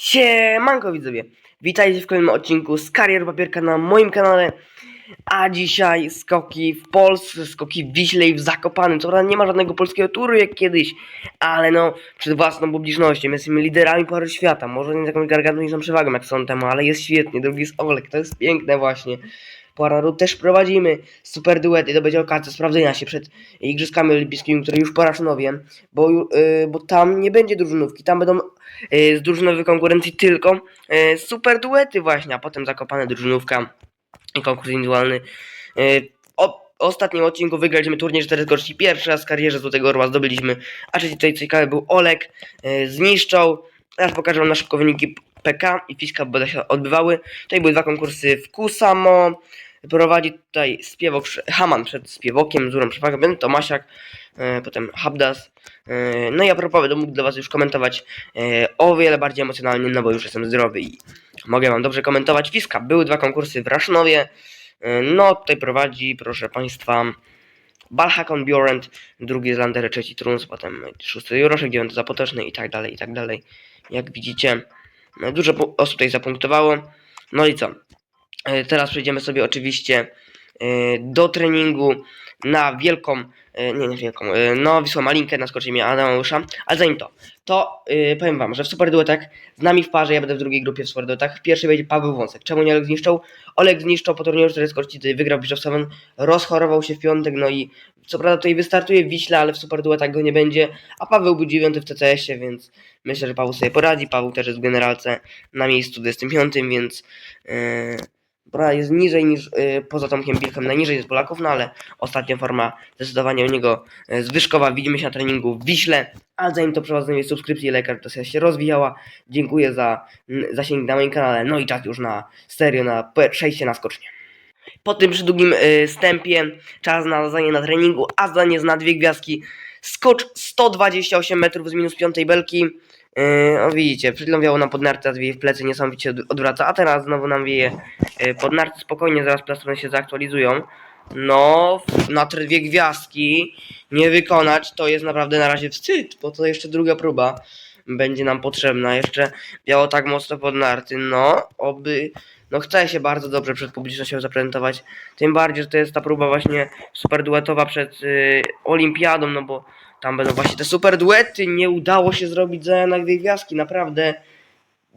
Siemanko widzowie, witajcie w kolejnym odcinku z Karier Papierka na moim kanale. A dzisiaj skoki w Polsce, skoki w Wiśle i w Zakopanym. Co prawda nie ma żadnego polskiego turu jak kiedyś Ale no, przed własną publicznością. Jesteśmy liderami Pucharu Świata. Może nie taką gargantuiczną przewagą jak są temu, ale jest świetnie. Drugi jest Olek, to jest piękne właśnie Narodów też prowadzimy super duety, to będzie okazja sprawdzenia się przed Igrzyskami Olimpijskimi, które już po Raszynowie, bo, ju- y, bo tam nie będzie drużynówki, tam będą y, z drużynowej konkurencji tylko y, super duety właśnie, a potem zakopane drużynówka i konkurs indywidualny. Y, o, ostatnim odcinku wygraliśmy turniej 4 skoczni pierwszy raz w karierze Złotego Orła zdobyliśmy, a trzeci tutaj ciekawy był Olek, y, zniszczał. Teraz pokażę wam na szybko wyniki PK i Fiska, bo będą się odbywały. Tutaj były dwa konkursy w Kusamo. Prowadzi tutaj Spiewok, Haman przed Spiewokiem, z Urą Przewagę, Ben Tomasiak, e, potem Habdas. E, no i a propos, będę mógł dla Was już komentować e, o wiele bardziej emocjonalnie, no bo już jestem zdrowy i mogę Wam dobrze komentować. Fiska, były dwa konkursy w Rasznowie. No tutaj prowadzi, proszę Państwa, Balhakon Bjorent, drugi z Landery, trzeci Truns, potem szósty Juroszek, dziewiąty Zapoteczny i tak dalej, i tak dalej. Jak widzicie, e, dużo osób tutaj zapunktowało. No i co? E, Teraz przejdziemy sobie oczywiście e, do treningu na wielką, e, nie, nie wielką, no Wisła Malinkę na skoczeniu Adameusza, ale zanim to, to e, powiem wam, że w super duetach z nami w parze, ja będę w drugiej grupie w super duetach, w pierwszej będzie Paweł Wąsek. Czemu nie Olek zniszczał? Olek zniszczał po turnieju 4 skocznicy, wygrał Bishop 7, rozchorował się w piątek, no i co prawda tutaj wystartuje w Wiśle, ale w super duetach go nie będzie, a Paweł był dziewiąty w TCS-ie, więc myślę, że Paweł sobie poradzi, Paweł też jest w generalce na miejscu 25, więc... e, Bora jest niżej niż y, poza Tomkiem Bilchem, najniżej z Polaków, no ale ostatnia forma zdecydowanie u niego y, zwyżkowa. Widzimy się na treningu w Wiśle, a zanim to prowadzenie subskrypcji lekar to się rozwijała. Dziękuję za mm, zasięg na moim kanale, no i czas już na serio, na przejście na skocznie. Po tym przydługim y, wstępie czas na zadanie na treningu, a zadanie zna dwie gwiazdki. Skocz 128 metrów z minus piątej belki. Yy, o widzicie, przed chwilą wiało nam pod narty, teraz wieje w plecy, niesamowicie od- odwraca, a teraz znowu nam wieje yy, pod narty, spokojnie, zaraz plastrony się zaktualizują. No, na te dwie gwiazdki nie wykonać, to jest naprawdę na razie wstyd, bo to jeszcze druga próba będzie nam potrzebna. Jeszcze wiało tak mocno pod narty, no, oby, no chce się bardzo dobrze przed publicznością zaprezentować, tym bardziej, że to jest ta próba właśnie super duetowa przed yy, olimpiadą, no bo tam będą właśnie te super duety. Nie udało się zrobić za na gwiazdki. Naprawdę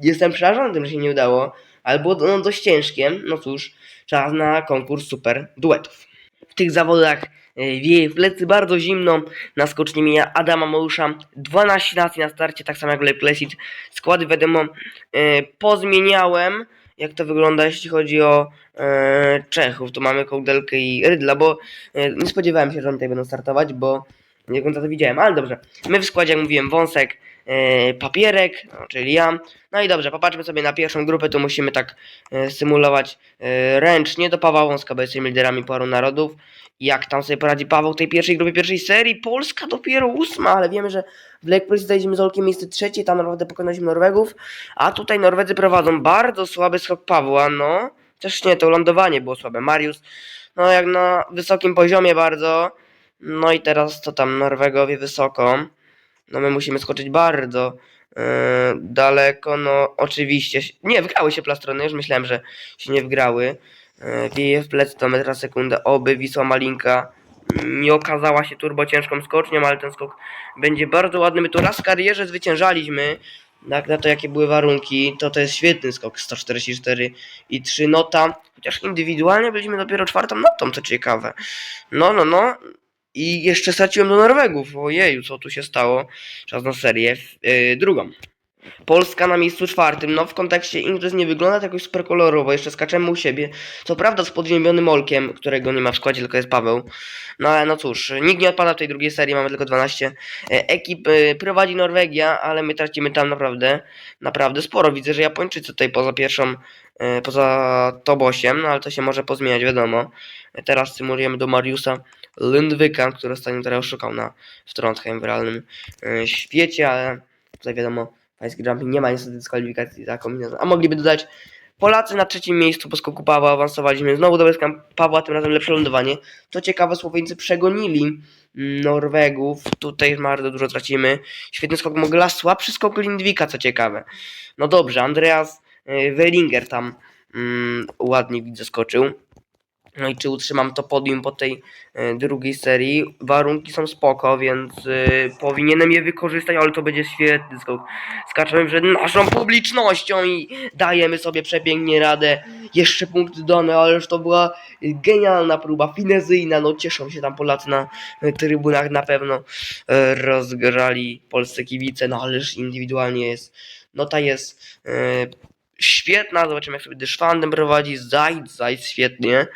jestem przerażony tym, że się nie udało. Ale było no, dość ciężkie. No cóż, czas na konkurs super duetów. W tych zawodach e, wieje w plecy bardzo zimno. Na skoczni mija Adama Mousza. 12 nacji na starcie, tak samo jak Lep Lesic. Składy wiadomo e, pozmieniałem. Jak to wygląda, jeśli chodzi o e, Czechów. Tu mamy Kołdelkę i Rydla, bo e, nie spodziewałem się, że oni tutaj będą startować, bo nie końca to widziałem, ale dobrze. My w składzie, jak mówiłem, wąsek, e, papierek, no, czyli ja. No i dobrze, popatrzmy sobie na pierwszą grupę, tu musimy tak e, symulować e, ręcznie do Pawła Wąska, bo jesteśmy liderami paru narodów. Jak tam sobie poradzi Paweł w tej pierwszej grupie, pierwszej serii? Polska dopiero ósma, ale wiemy, że w Lake Police zajdziemy z Olkiem miejsce trzecie, tam naprawdę pokonaliśmy Norwegów, a tutaj Norwedzy prowadzą bardzo słaby skok Pawła, no. Też nie, to lądowanie było słabe. Mariusz, no jak na wysokim poziomie bardzo. No i teraz co tam, Norwegowie wysoko. No my musimy skoczyć bardzo yy, daleko, no oczywiście. Nie, wgrały się plastrony, już myślałem, że się nie wgrały. Yy, wieje w plecy to metra sekundę, oby Wisła Malinka nie okazała się turbo ciężką skocznią, ale ten skok będzie bardzo ładny. My tu raz w karierze zwyciężaliśmy, jak na to jakie były warunki, to to jest świetny skok, 144 i 3 nota, chociaż indywidualnie byliśmy dopiero czwartą notą, co ciekawe. No, no, no, i jeszcze straciłem do Norwegów. Ojeju, co tu się stało? Czas na serię yy, drugą. Polska na miejscu czwartym. No w kontekście Ingres nie wygląda tak jakoś super kolorowo. Jeszcze skaczemy u siebie. Co prawda z podziębionym Olkiem, którego nie ma w składzie, tylko jest Paweł. No ale no cóż, nikt nie odpada w tej drugiej serii, mamy tylko 12 e, ekip. E, prowadzi Norwegia, ale my tracimy tam naprawdę, naprawdę sporo. Widzę, że Japończycy tutaj poza pierwszą, e, poza top 8, no ale to się może pozmieniać, wiadomo. Teraz symulujemy do Mariusa Lundwyka, który ostatnio teraz oszukał na w Trondheim w realnym świecie, ale tutaj wiadomo, Fajski Jumping nie ma niestety dyskwalifikacji za kombinezon. A mogliby dodać Polacy na trzecim miejscu po skoku Pawła awansowaliśmy. Znowu do Pawła, tym razem lepsze lądowanie. To ciekawe, Słoweńcy przegonili Norwegów. Tutaj bardzo dużo tracimy. Świetny skok Mogla, słabszy skok Lindwika, co ciekawe. No dobrze, Andreas y, Wellinger tam mm, ładnie widzę skoczył. No i czy utrzymam to podium po tej y, drugiej serii? Warunki są spoko, więc y, powinienem je wykorzystać, ale to będzie świetny skok. Skaczemy przed naszą publicznością i dajemy sobie przepięknie radę. Jeszcze punkt dane, ależ to była genialna próba, finezyjna. No cieszą się tam Polacy na y, trybunach na pewno e, rozgrzali polscy kibice, no ależ indywidualnie jest. No ta jest e, świetna, zobaczymy jak sobie Dyszwandem prowadzi, Zajd, Zajd świetnie.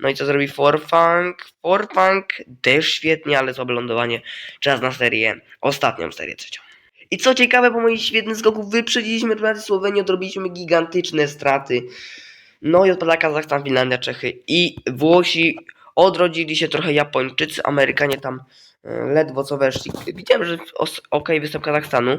No i co zrobi Forfang? Forfang też świetnie, ale słabe lądowanie. Czas na serię, ostatnią serię trzecią. I co ciekawe, po moich świetnych skoków wyprzedziliśmy reprezentację Słowenii, odrobiliśmy gigantyczne straty. No i odpada Kazachstan, Finlandia, Czechy i Włosi. Odrodzili się trochę Japończycy, Amerykanie tam e, ledwo co weszli. Widziałem, że okej występ Kazachstanu.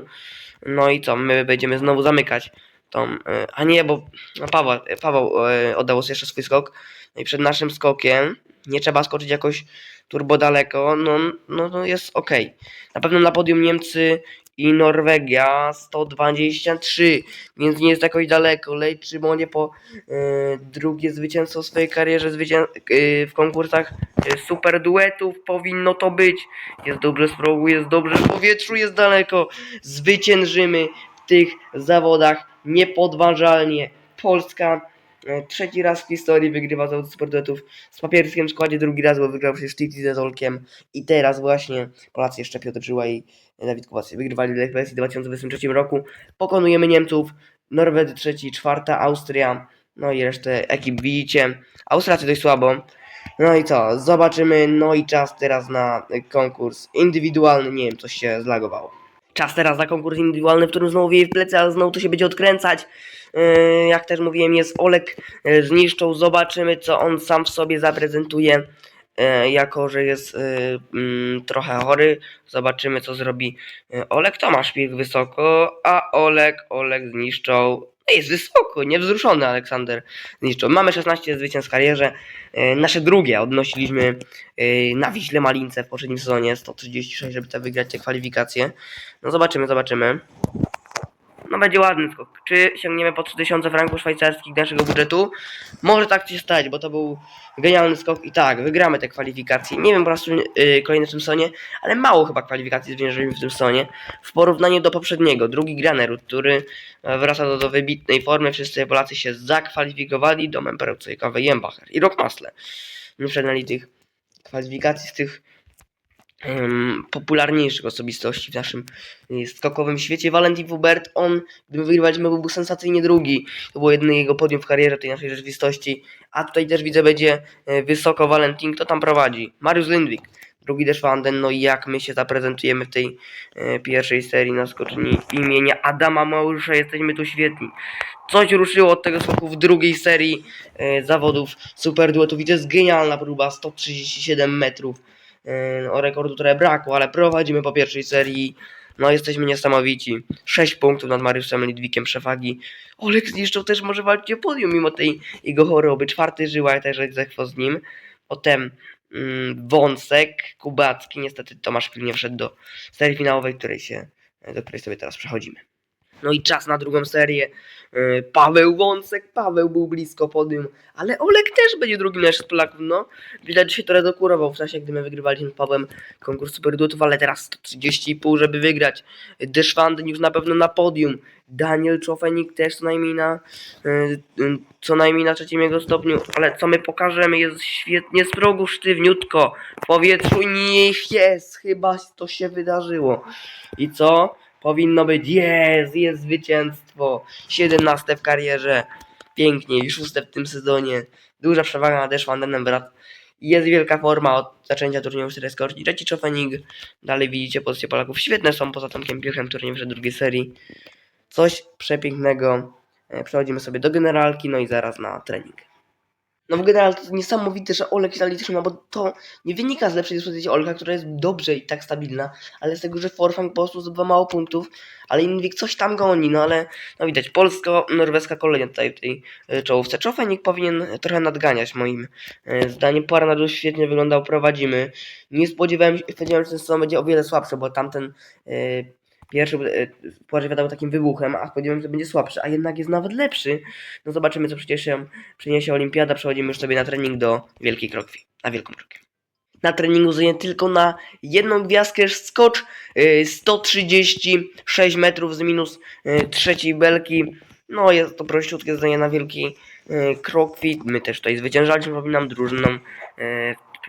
No i co, my będziemy znowu zamykać tą... e, A nie, bo Paweł, Paweł e, oddał jeszcze swój skok. No i przed naszym skokiem nie trzeba skoczyć jakoś turbo daleko, no, no, no jest okej. Na pewno na podium Niemcy i Norwegia 123, więc nie jest jakoś daleko. Lej Szymonie po e, drugie zwycięstwo w swojej karierze zwycię- w konkursach super duetów powinno to być. Jest dobrze z progu, jest dobrze w powietrzu, jest daleko. Zwyciężymy w tych zawodach niepodważalnie. Polska e, trzeci raz w historii wygrywa zawód duetów z papierskim składzie, drugi raz, bo wygrał przecież Titi ze Zolkiem i teraz właśnie Polacy jeszcze Piotr Żyła i Dawid Kubacy wygrywali Lech Plesi w 2023 roku. Pokonujemy Niemców, Norwedy trzeci, czwarta, Austria, no i resztę ekip widzicie. Austriacy dość słabo. No i co, zobaczymy, no i czas teraz na konkurs indywidualny, nie wiem, coś się zlagowało. Czas teraz na konkurs indywidualny, w którym znowu wieje w plecy, ale znowu to się będzie odkręcać. Yy, jak też mówiłem, jest Olek zniszczą, zobaczymy co on sam w sobie zaprezentuje. Yy, jako, że jest yy, mm, trochę chory, zobaczymy co zrobi Olek. Tomasz Pich wysoko, a Olek, Olek zniszczą. No jest wysoko, niewzruszony Aleksander zniszczą. Mamy 16 zwycięstw w karierze. Yy, nasze drugie odnosiliśmy yy, na Wiśle Malince w poprzednim sezonie 136, żeby te wygrać te kwalifikacje. No zobaczymy, zobaczymy. No będzie ładny skok. Czy sięgniemy po 3000 franków szwajcarskich naszego budżetu? Może tak się stać, bo to był genialny skok i tak, wygramy te kwalifikacje. Nie wiem po raz yy, w tym sezonie, ale mało chyba kwalifikacji zwierzymy w tym sezonie. W porównaniu do poprzedniego, drugi Granerud, który e, wraca do, do wybitnej formy. Wszyscy Polacy się zakwalifikowali, Domem Perełcojkowy, Jembacher i Rockmasle. Nie przegnali tych kwalifikacji z tych popularniejszych osobistości w naszym y, skokowym świecie. Valentin Hubert, on, gdyby wygrywaliśmy, byłby sensacyjnie drugi. To było jedyne jego podium w karierze tej naszej rzeczywistości. A tutaj też widzę, będzie e, wysoko Valentin. Kto tam prowadzi? Mariusz Lindwik. Drugi też Vanden. No i jak my się zaprezentujemy w tej e, pierwszej serii na skoczni imienia Adama Maurusza. Jesteśmy tu świetni. Coś ruszyło od tego skoku w drugiej serii e, zawodów super duetów. To jest genialna próba. 137 metrów o rekordu trochę brakło, ale prowadzimy po pierwszej serii. No jesteśmy niesamowici. 6 punktów nad Mariuszem Lidwikiem przewagi. Olek zniszczył też może walczyć o podium mimo tej jego choroby. Czwarty żyła też zechwo z nim. Potem mm, Wąsek, Kubacki. Niestety Tomasz Pil nie wszedł do serii finałowej, której się, do której sobie teraz przechodzimy. No i czas na drugą serię. Yy, Paweł Wąsek, Paweł był blisko podium, ale Olek też będzie drugim naszych Polaków, no. Widać, że się to redokurował w czasie, gdy my wygrywaliśmy z Pawłem konkurs Superdutów, ale teraz 130,5, żeby wygrać. Deszwandyn już na pewno na podium. Daniel Czofenik też co najmniej na yy, yy, co najmniej na trzecim jego stopniu, ale co my pokażemy jest świetnie z progu sztywniutko. W powietrzu niech jest, chyba to się wydarzyło. I co? Powinno być, jest, jest zwycięstwo. 17 w karierze. Pięknie i szóste w tym sezonie. Duża przewaga nad Deszwandenem, brat. Jest wielka forma od zaczęcia turnieju 4 skoczni. Trzeci Czofenig. Dalej widzicie pozycje Polaków. Świetne są poza Tomkiem Piechem, który nie wszedł drugiej serii. Coś przepięknego. E, Przechodzimy sobie do generalki, no i zaraz na trening. No w generalnie to jest niesamowite, że Olek się dalej trzyma, bo to nie wynika z lepszej dyspozycji Olka, która jest dobrze i tak stabilna, ale z tego, że Forfang po prostu zdobywa mało punktów, ale Inwik coś tam goni, no ale no widać, polsko-norweska kolejna tutaj w tej y, czołówce. Czofenik powinien trochę nadganiać moim y, zdaniem. Na świetnie wyglądał, prowadzimy. Nie spodziewałem się, spodziewałem się, że ten sezon będzie o wiele słabszy, bo tamten y, pierwszy Puchar Świata był takim wybuchem, a spodziewałem się, że będzie słabszy, a jednak jest nawet lepszy. No zobaczymy, co przecież się przyniesie Olimpiada. Przechodzimy już sobie na trening do Wielkiej Krokwi. Na Wielką Krokwę. Na treningu zajęty tylko na jedną gwiazdkę skocz y, 136 metrów z minus y, trzeciej belki. No jest to prościutkie zdanie na Wielkiej Krokwi. My też tutaj zwyciężaliśmy, powinnam drużyną.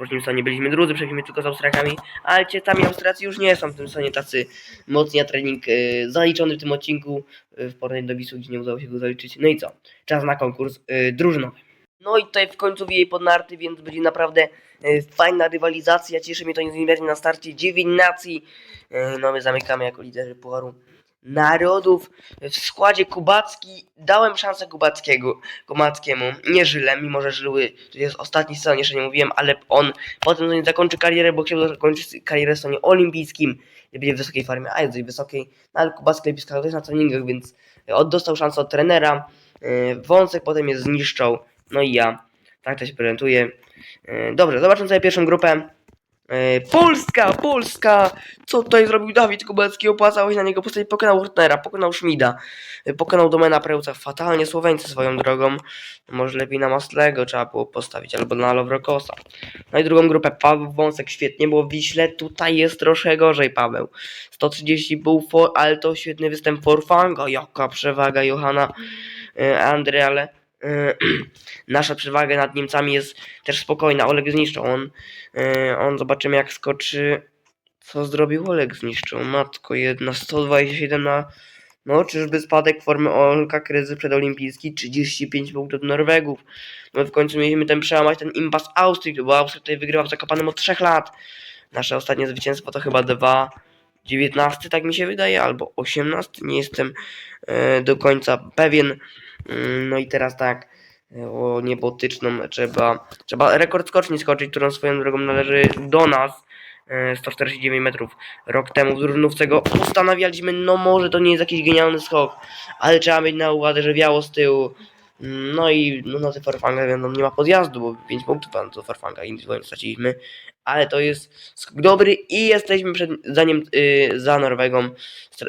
Y, W byliśmy drudzy, przechodzimy tylko z Austriakami, ale ciecami Austriacy już nie są w tym stanie tacy mocni, a trening y, zaliczony w tym odcinku y, w porównaniu do Wisły, gdzie nie udało się go zaliczyć. No i co? Czas na konkurs y, drużynowy. No i tutaj w końcu wieje pod narty, więc będzie naprawdę e, fajna rywalizacja. Cieszy mnie to niezmiernie na starcie. 9 nacji. E, No my zamykamy jako liderzy Pucharu Narodów. W składzie Kubacki dałem szansę Kubackiego, Kubackiemu. Nie Żyle, mimo że Żyły to jest ostatni sezon, jeszcze nie mówiłem, ale on potem nie zakończy karierę, bo chciał zakończyć karierę w sezonie olimpijskim. Nie będzie w wysokiej formie, a jest dość wysokiej. No, ale Kubacki lepiej skakał też na treningach, więc od- dostał szansę od trenera. E, Wąsek potem je zniszczał. No i ja. Tak to się prezentuje. E, Dobrze, zobaczmy sobie pierwszą grupę. E, Polska, Polska! Co tutaj zrobił Dawid Kubecki? Opłacało się na niego postawić. Pokonał Hurtnera, pokonał Schmida, e, pokonał Domena Preuca. Fatalnie Słoweńcy swoją drogą. Może lepiej na Maslego trzeba było postawić, albo na Lowrokosa. No i drugą grupę Paweł Wąsek świetnie, bo w Wiśle tutaj jest troszkę gorzej Paweł. 130 był for, ale to świetny występ Forfanga. Jaka przewaga Johana e, Andre, ale nasza przewaga nad Niemcami jest też spokojna. Oleg zniszczył. On, e, on zobaczymy jak skoczy. Co zrobił Oleg zniszczył? Matko jedna, 127 na... No, czyżby spadek formy Olka, kryzys przedolimpijski, 35 punktów Norwegów. No w końcu mieliśmy ten przełamać ten impas Austrii, bo Austria tutaj wygrywa w Zakopanem od 3 lat. Nasze ostatnie zwycięstwo to chyba 2... 19 tak mi się wydaje, albo 18, nie jestem e, do końca pewien. Mm, No i teraz tak, e, o niebotyczną trzeba, trzeba rekord skoczni skoczyć, którą swoją drogą należy do nas. e, 149 metrów. Rok temu w drużynówce go ustanawialiśmy, no może to nie jest jakiś genialny skok, ale trzeba mieć na uwadze, że wiało z tyłu. No i no, na Farfanga wiadomo, nie ma podjazdu, bo 5 punktów na to Farfanga indywidualnie straciliśmy. Ale to jest skok dobry i jesteśmy przed, za, Niem, y, za Norwegą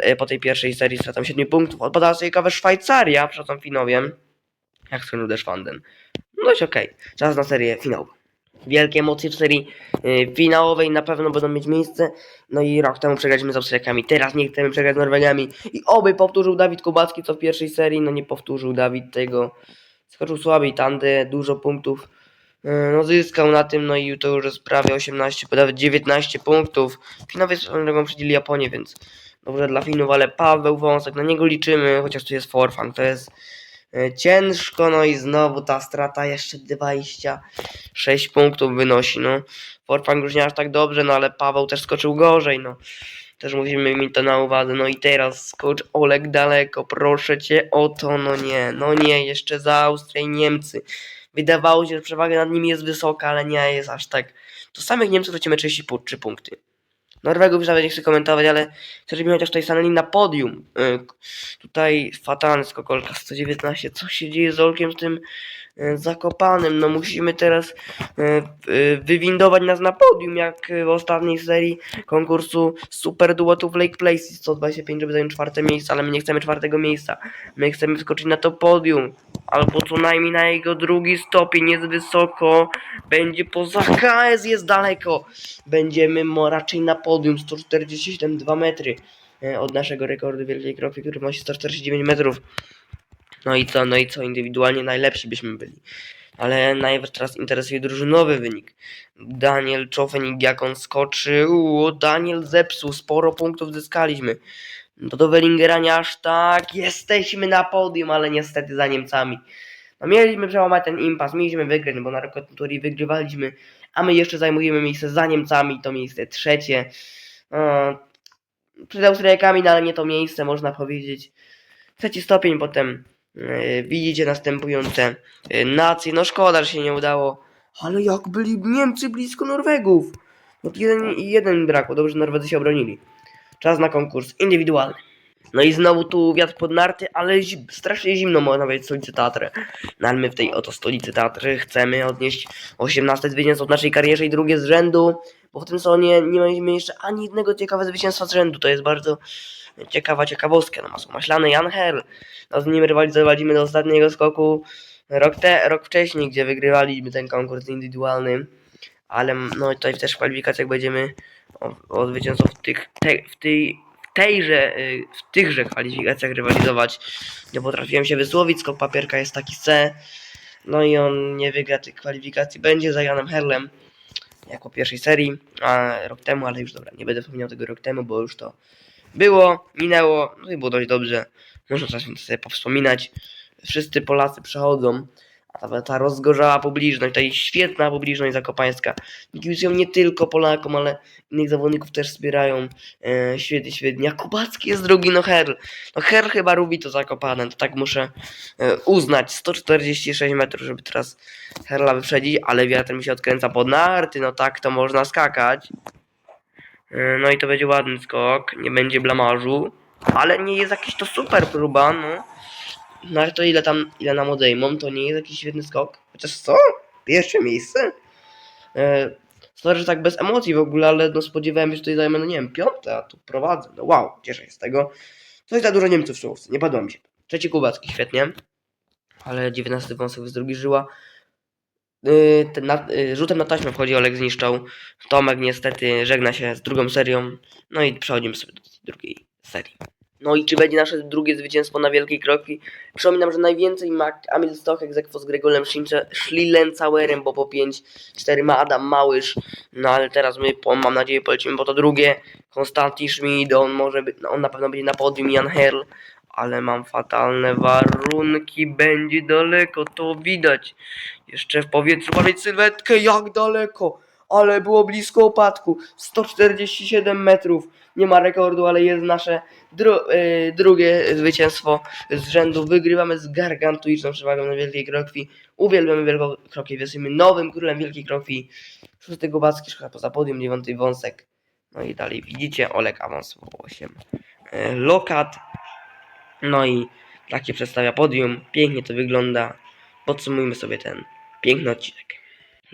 y, po tej pierwszej serii stratą 7 punktów. Odpadała sobie kawę Szwajcaria, przepraszam Finowiem. Jak z Ruderschwanden. No i okej, czas na serię finałową. Wielkie emocje w serii y, finałowej na pewno będą mieć miejsce. No i rok temu przegraliśmy z Austriakami, teraz nie chcemy przegrać z Norwegami. I oby powtórzył Dawid Kubacki, co w pierwszej serii, no nie powtórzył Dawid tego. Skoczył słabiej tandę, dużo punktów. y, No zyskał na tym, no i to już jest prawie 18, bo nawet 19 punktów. Finowie swoją drogą przydzieli Japonię, więc dobrze dla Finów, ale Paweł Wąsek, na niego liczymy, chociaż tu jest Forfang, to jest ciężko, no i znowu ta strata jeszcze 26 punktów wynosi, no. Forfang już nie aż tak dobrze, no ale Paweł też skoczył gorzej, no. Też musimy mieć to na uwadze, no i teraz skocz Oleg daleko, proszę cię o to, no nie, no nie, jeszcze za Austrię i Niemcy. Wydawało się, że przewaga nad nimi jest wysoka, ale nie jest aż tak. To samych Niemców tracimy 33 punkty. Norwegów już nawet nie chcę komentować, ale żeby chociaż tutaj stanęli na podium. Y, Tutaj fatalny skok Olka 119. Co się dzieje z Olkiem z tym y, zakopanym? No musimy teraz y, y, wywindować nas na podium, jak w ostatniej serii konkursu Super Duetów Lake Places 125, żeby zająć czwarte miejsce, ale my nie chcemy czwartego miejsca. My chcemy wskoczyć na to podium. Albo co najmniej na jego drugi stopień jest wysoko. Będzie poza KS, jest daleko. Będziemy raczej na podium 147,2 metry e, od naszego rekordu Wielkiej Krokwi, który nosi 149 metrów. No i co, no i co, indywidualnie najlepsi byśmy byli. Ale najpierw teraz interesuje drużynowy wynik. Daniel Czofenik jak on skoczył. Daniel zepsuł, sporo punktów zyskaliśmy. No do Wellingera nie aż tak. Jesteśmy na podium, ale niestety za Niemcami. No mieliśmy przełamać ten impas, mieliśmy wygrać, no bo na Rokoturii wygrywaliśmy, a my jeszcze zajmujemy miejsce za Niemcami, to miejsce trzecie. No, przed Austriakami, no ale nie to miejsce, można powiedzieć. Trzeci stopień, potem Widzicie następujące e, nacje. No szkoda, że się nie udało. Ale jak byli Niemcy blisko Norwegów. No jeden, jeden brakło. Dobrze, Norwedzy się obronili. Czas na konkurs indywidualny. No i znowu tu wiatr pod narty, ale zim, strasznie zimno można powiedzieć stolicy Tatry. No ale my w tej oto stolicy Tatry chcemy odnieść 18 zwycięstwo w naszej karierze i drugie z rzędu, bo w tym sezonie nie mieliśmy jeszcze ani jednego ciekawego zwycięstwa z rzędu. To jest bardzo ciekawa ciekawostka. No masło maślane, Jan Herl. No z nim rywalizowaliśmy do ostatniego skoku rok, te, rok wcześniej, gdzie wygrywaliśmy ten konkurs indywidualny. Ale no tutaj też w kwalifikacjach będziemy o, o zwycięstwo w tych, te, w tej tejże, y, w tychże kwalifikacjach rywalizować. Nie potrafiłem się wysłowić, skok papierka jest taki C. No i on nie wygra tych kwalifikacji. Będzie za Janem Herlem jako pierwszej serii a, rok temu, ale już dobra, nie będę wspominał tego rok temu, bo już to było, minęło, no i było dość dobrze. Można czasem sobie powspominać. Wszyscy Polacy przechodzą, a ta, ta rozgorzała publiczność, ta świetna publiczność zakopańska. Kibicują nie tylko Polakom, ale innych zawodników też wspierają. E, świetnie, świetnie. A Kubacki jest drugi, no Herl. No Herl chyba lubi to Zakopane, to tak muszę e, uznać. 146 metrów, żeby teraz Herla wyprzedzić, ale wiatr mi się odkręca pod narty, no tak to można skakać. E, no i to będzie ładny skok, nie będzie blamażu, ale nie jest jakiś to super próba, no. No to ile tam, ile nam odejmą, to nie jest jakiś świetny skok. Chociaż co? Pierwsze miejsce? E, Sorry, że tak bez emocji w ogóle, ale no spodziewałem się, że tutaj zajmę, no nie wiem, piąte, a tu prowadzę. No wow, cieszę się z tego. Coś za dużo Niemców w czołówce, nie padło mi się. Trzeci Kubacki, świetnie. Ale 19 wąsek z drugi żyła. Ten na, yy, rzutem na taśmę wchodzi Olek zniszczał. Tomek niestety żegna się z drugą serią. No i przechodzimy sobie do drugiej serii. No i czy będzie nasze drugie zwycięstwo na wielkiej kroki? Przypominam, że najwięcej ma Amil Stoch egzekwo z Gregolem Schliencauerem, bo po 5-4 ma Adam Małysz. No ale teraz my, po, mam nadzieję, polecimy po to drugie. Konstantin Schmid, on może być, no, on na pewno będzie na podium, Jan Herl. Ale mam fatalne warunki, będzie daleko, to widać. Jeszcze w powietrzu ma mieć sylwetkę, jak daleko. Ale było blisko opadku. 147 metrów. Nie ma rekordu, ale jest nasze dru y, drugie zwycięstwo z rzędu. Wygrywamy z gargantuiczną przewagą na Wielkiej Krokwi. Uwielbiamy Wielką Krokwię. Jesteśmy nowym królem Wielkiej Krokwi. Szósty Gubacki, szkoda poza podium, dziewiąty Wąsek. No i dalej widzicie, Olek awansował 8. Y, Lokat. No i takie przedstawia podium. Pięknie to wygląda. Podsumujmy sobie ten piękny odcinek.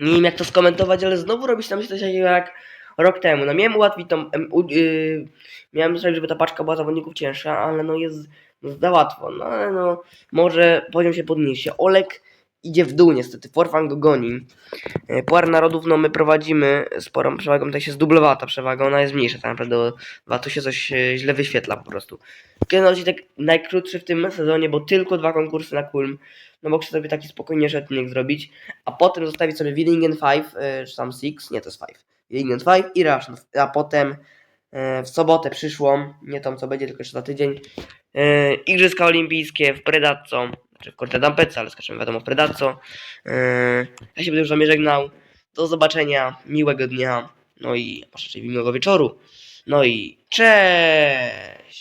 Nie wiem jak to skomentować, ale znowu robi się tam coś takiego jak rok temu. No miałem ułatwić tą... yy, miałem zrobić, żeby ta paczka była zawodników cięższa, ale no jest no, za łatwo. No ale no może poziom się podniesie. Olek idzie w dół niestety. Forfan go goni. E, Puar Narodów, no my prowadzimy sporą przewagą, tutaj się zdublowała ta przewaga, ona jest mniejsza tak naprawdę o tu się coś e, źle wyświetla po prostu. Ten odcinek najkrótszy w tym sezonie, bo tylko dwa konkursy na Kulm, no chcę sobie taki spokojniejszy odcinek zrobić, a potem zostawić sobie Willingen 5, e, czy tam 6, nie to jest 5, Willingen 5 i Russian, a potem w sobotę przyszłą, nie tą co będzie, tylko jeszcze za tydzień, Igrzyska Olimpijskie w Predazzo, w Corte d'Ampezzo, ale skaczemy wiadomo w Predazzo. E, ja się będę już wami żegnał. Do zobaczenia, miłego dnia, no i może miłego wieczoru. No i cześć!